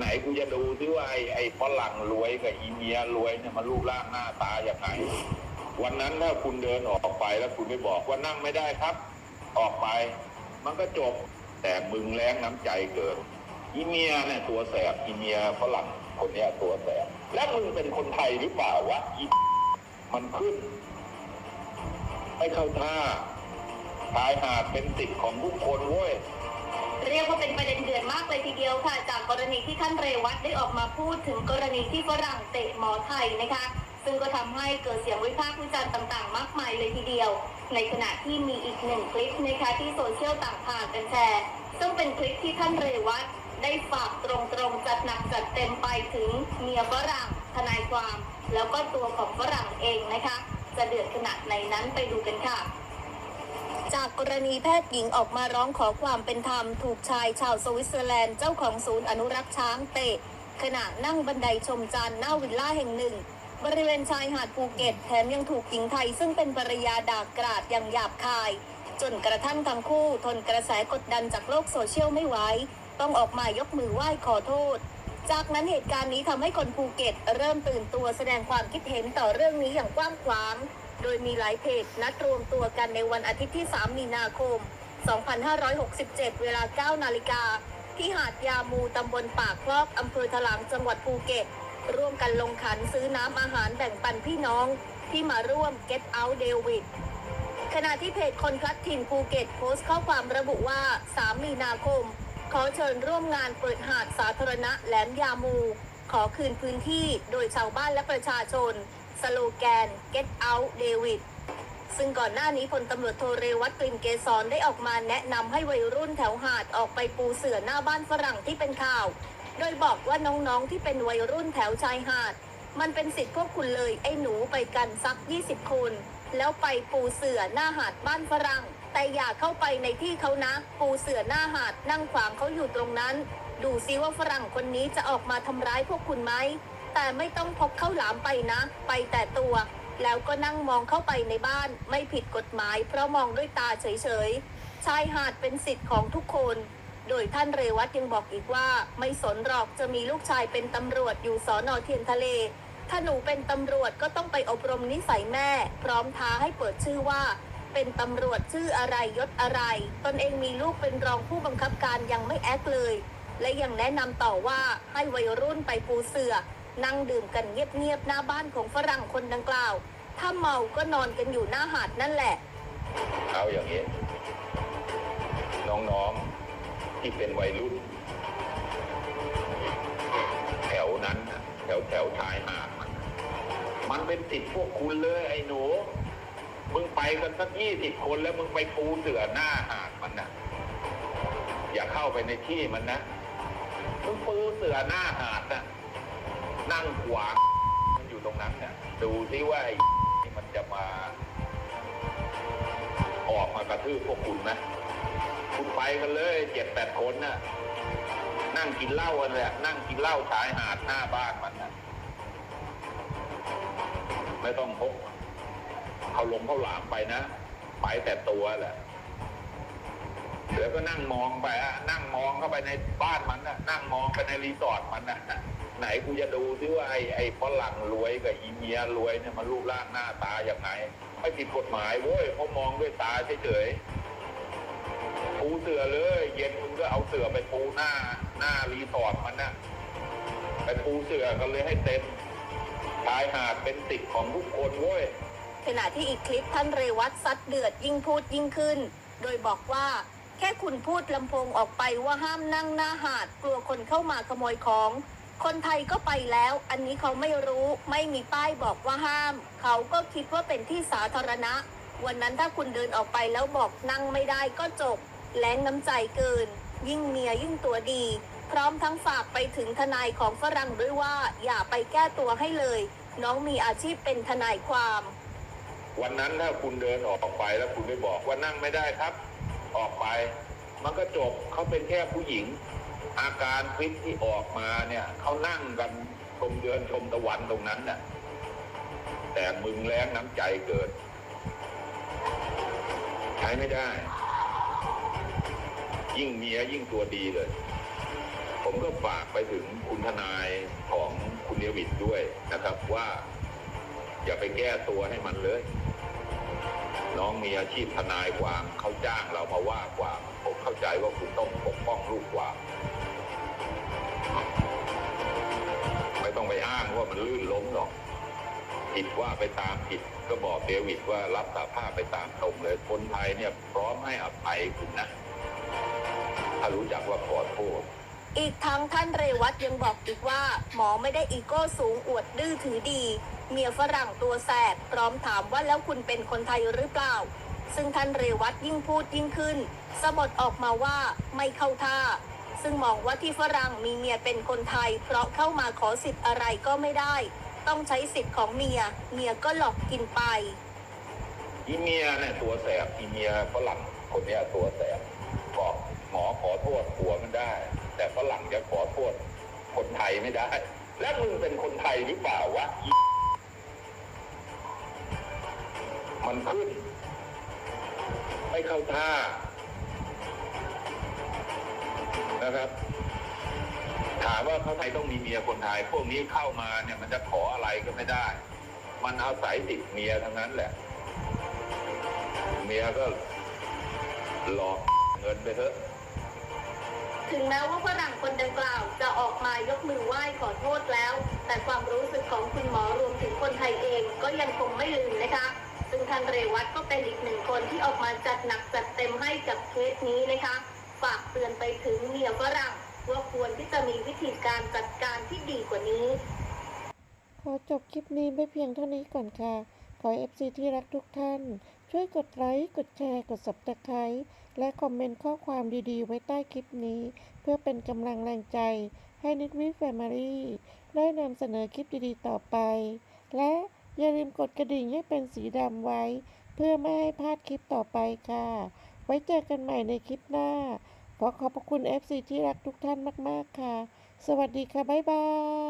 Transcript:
ไหนกูจะดูซิว่าไอ้ไอ้ฝรั่งรวยกับอีเมียรวยเนี่ยมันรูปร่างหน้าตาอย่างไงวันนั้นถ้าคุณเดินออกไปแล้วคุณไม่บอกว่านั่งไม่ได้ครับ ออกไป มันก็จบแต่มึงแรงน้ำใจเกินอีเมียเนี่ยตัวแสบอีเมียฝรั่งคนเนี้ยตัวแสบและมึงเป็นคนไทยหรือเปล่าวะอีมันขึ้นไม่เข้าท่าชายหาดเป็นสิทธิ์ของทุกคนเว้ย เลยทีเดียวค่ะ จากกรณีที่ท่านเรวัตได้ออกมาพูดถึงกรณีที่ฝรั่งเตะหมอไทยนะคะ ซึ่งก็ทำให้เกิดเสียงวิพากษ์วิจารณ์ต่าง ๆ มากมายเลยทีเดียว ในขณะที่มีอีกหนึ่งคลิปนะคะที่โซเชียลต่างพากันแชร์ ซึ่งเป็นคลิปที่ท่านเรวัตได้ฝากตรงๆจัดหนักจัดเต็มไปถึงเมียฝรั่งทนายความ แล้วก็ตัวของฝรั่งเองนะคะ จะเดือดขนาดไหนนั้นไปดูกันค่ะ จากกรณีแพทย์หญิงออกมาร้องขอความเป็นธรรม ถูกชายชาวสวิตเซอร์แลนด์เจ้าของศูนย์อนุรักษ์ช้างเตะ ขณะนั่งบันไดชมจันทร์หน้าวิลล่าแห่งหนึ่ง บริเวณชายหาดภูเก็ตแถมยังถูกหญิงไทยซึ่งเป็นภรรยาด่ากราดอย่างหยาบคาย จนกระทั่งทั้งคู่ทนกระแสกดดันจากโลกโซเชียลไม่ไหวต้องออกมายกมือไหว้ขอโทษ จากนั้นเหตุการณ์นี้ทำให้คนภูเก็ต เริ่มตื่นตัวแสดงความคิดเห็นต่อเรื่องนี้อย่างกว้างขวาง โดยมีหลายเพจนัดรวมตัวกันในวันอาทิตย์ที่ 3 มีนาคม 2567 เวลา 9 นาฬิกา ที่หาดยามูตำบลปากคลอกอำเภอถลางจังหวัดภูเก็ต ร่วมกันลงขันซื้อน้ำอาหารแบ่งปันพี่น้องที่มาร่วม Get Out David ขณะที่เพจคนพลัดถิ่นภูเก็ตโพสต์ข้อความระบุว่า 3 มีนาคม ขอเชิญร่วมงานเปิดหาดสาธารณะแหลมยามู ขอคืนพื้นที่โดยชาวบ้านและประชาชน สโลแกน Get Out David ซึ่งก่อนหน้านี้พลตำรวจโทเรวัตกลิ่นเกษรได้ออกมาแนะนำให้วัยรุ่นแถวหาดออกไปปูเสือหน้าบ้านฝรั่งที่เป็นข่าว โดยบอกว่าน้องๆที่เป็นวัยรุ่นแถวชายหาด มันเป็นสิทธิ์พวกคุณเลยไอ้หนูไปกันสัก 20 คน แล้วไปปูเสือหน้าหาดบ้านฝรั่ง แต่อย่าเข้าไปในที่เขานะ ปูเสือหน้าหาดนั่งขวางเขาอยู่ตรงนั้น ดูซิว่าฝรั่งคนนี้จะออกมาทำร้ายพวกคุณไหม แต่ไม่ต้องพกข้าวหลามไปนะ ไปแต่ตัว แล้วก็นั่งมองเข้าไปในบ้านไม่ผิดกฎหมาย เพราะมองด้วยตาเฉยๆ ชายหาดเป็นสิทธิ์ของทุกคน โดยท่านเรวัตยังบอกอีกว่า ไม่สนหรอกจะมีลูกชายเป็นตำรวจอยู่สอนอเทียนทะเล ถ้าหนูเป็นตำรวจก็ต้องไปอบรมนิสัยแม่ พร้อมท้าให้เปิดชื่อว่าเป็นตำรวจชื่ออะไรยศอะไร ตนเองมีลูกเป็นรองผู้บังคับการยังไม่แอคเลย และยังแนะนำต่อว่าให้วัยรุ่นไปปูเสือ นั่งดื่มกันเงียบๆหน้าบ้านของฝรั่งคนดังกล่าว ถ้าเมาก็นอนกันอยู่หน้าหาดนั่นแหละ เอาอย่างนี้ น้องๆที่เป็นวัยรุ่น แถวนั้นแถวแถวชายหาดมันเป็นสิทธิ์พวกคุณเลยไอ้หนู มึงไปกันสักยี่สิบคนแล้วมึงไปปูเสือหน้าหาดมันนะอย่าเข้าไปในที่มันนะมึงปูเสือหน้าหาดนะ นั่งขวางมันอยู่ตรงนั้นเนี่ยดูซิว่ามันจะมา ออกมากระทืบพวกคุณนะ คุณไปกันเลยเจ็ดแปดคนน่ะนั่งกินเหล้ากันเลยอะนั่งกินเหล้าชายหาดหน้าบ้านมันน่ะไม่ต้องพกเขาลงเข้าหลามไปนะไปแต่ตัวแหละเดี๋ยวก็นั่งมองไปอะนั่งมองเข้าไปในบ้านมันนะนั่งมองไปในรีสอร์ทมันนะ ไหนกูจะดูซิว่าไอ้ไอ้ฝรั่งรวยกับอีเมียรวยเนี่ยมันรูปร่างหน้าตาอย่างไงไม่ผิดกฎหมายเว้ยเขามองด้วยตาเฉยๆปูเสือเลย เย็นมึงก็เอาเสือไปปูหน้า หน้ารีสอร์ทมันนะไปปูเสือกันเลยให้เต็มชายหาดเป็นสิทธิ์ของทุกคนเว้ยขณะที่อีกคลิปท่านเรวัตซัดเดือดยิ่งพูดยิ่งขึ้น โดยบอกว่าแค่คุณพูดลำโพงออกไปว่าห้ามนั่งหน้าหาดกลัวคนเข้ามาขโมยของ คนไทยก็ไปแล้ว อันนี้เขาไม่รู้ไม่มีป้ายบอกว่าห้าม เขาก็คิดว่าเป็นที่สาธารณะ วันนั้นถ้าคุณเดินออกไปแล้วบอกนั่งไม่ได้ก็จบ แรงน้ำใจเกิน ยิ่งเมียยิ่งตัวดี พร้อมทั้งฝากไปถึงทนายของฝรั่งด้วยว่า อย่าไปแก้ตัวให้เลย น้องมีอาชีพเป็นทนายความ วันนั้นถ้าคุณเดินออกไปแล้วคุณไม่บอกว่านั่งไม่ได้ครับ ออกไป มันก็จบเขาเป็นแค่ผู้หญิง อาการคลิปที่ออกมาเนี่ยเขานั่งกันชมเดือนชมตะวันตรงนั้นน่ะแต่มึงแรงน้ำใจเกิด ใช้ไม่ได้ ยิ่งเมียยิ่งตัวดีเลย ผมก็ฝากไปถึงคุณทนายของคุณเนวิดด้วยนะครับว่า อย่าไปแก้ตัวให้มันเลย น้องมีอาชีพทนายความเขาจ้างเรามาว่าความผมเข้าใจว่าคุณต้องปกป้องลูกความไม่ต้องไปอ้างว่ามันลื่นล้มหรอกผิดว่าไปตามผิดก็บอกเดวิดว่ารับสาภาพไปตามตรงเลย คนไทยเนี่ยพร้อมให้อภัยคุณนะ ถ้ารู้จักว่าขอโทษ อีกทั้งท่านเรวัตยังบอกอีกว่า หมอไม่ได้อีโก้สูงอวดดื้อถือดี เมียฝรั่งตัวแสบพร้อมถามว่าแล้วคุณเป็นคนไทยหรือเปล่า ซึ่งท่านเรวัตยิ่งพูดยิ่งขึ้นสะบดออกมาว่าไม่เข้าท่า ซึ่งมองว่าที่ฝรั่งมีเมียเป็นคนไทย เพราะเข้ามาขอสิทธิ์อะไรก็ไม่ได้ ต้องใช้สิทธิ์ของเมีย เมียก็หลอกกินไปอีเมียเนี่ยตัวแสบอีเมียฝรั่งคนเนี้ยตัวแสบบอกหมอขอโทษผัวมันได้ แต่ฝรั่งจะขอโทษคนไทยไม่ได้ แล้วมึงเป็นคนไทยหรือเปล่าวะมันขึ้น ไม่เข้าท่า นะครับ ถามว่าเขาไทยต้องมีเมียคนไทย พวกนี้เข้ามาเนี่ยมันจะขออะไรก็ไม่ได้ มันเอาศัยติดเมียทั้งนั้นแหละ เมียก็หลอกเงินไปเถอะ ถึงแม้ว่าฝรั่งคนดังกล่าวจะออกมายกมือไหว้ขอโทษแล้ว แต่ความรู้สึกของคุณหมอรวมถึงคนไทยเองก็ยังคงไม่ลืมนะคะซึ่งท่านเรวัตก็เป็นอีกหนึ่งคนที่ออกมาจัดหนักจัดเต็มให้กับเคสนี้นะคะฝากเตือนไปถึงเมียฝรั่งว่าควรที่จะมีวิธีการจัดการที่ดีกว่านี้ ขอจบคลิปนี้ไม่เพียงเท่านี้ก่อนค่ะ ขอเอฟซีที่รักทุกท่าน ช่วยกดไลค์ กดแชร์ กด subscribe และคอมเมนต์ข้อความดีๆ ไว้ใต้คลิปนี้ เพื่อเป็นกำลังแรงใจให้นิดวิแฟมิลี่ได้นำเสนอคลิปดีๆ ต่อไป และอย่าลืมกดกระดิ่งให้เป็นสีดำไว้ เพื่อไม่ให้พลาดคลิปต่อไปค่ะ ไว้เจอกันใหม่ในคลิปหน้า ขอขอบพระคุณ FC ที่รักทุกท่านมาก ๆ ค่ะ สวัสดีค่ะ บ๊ายบาย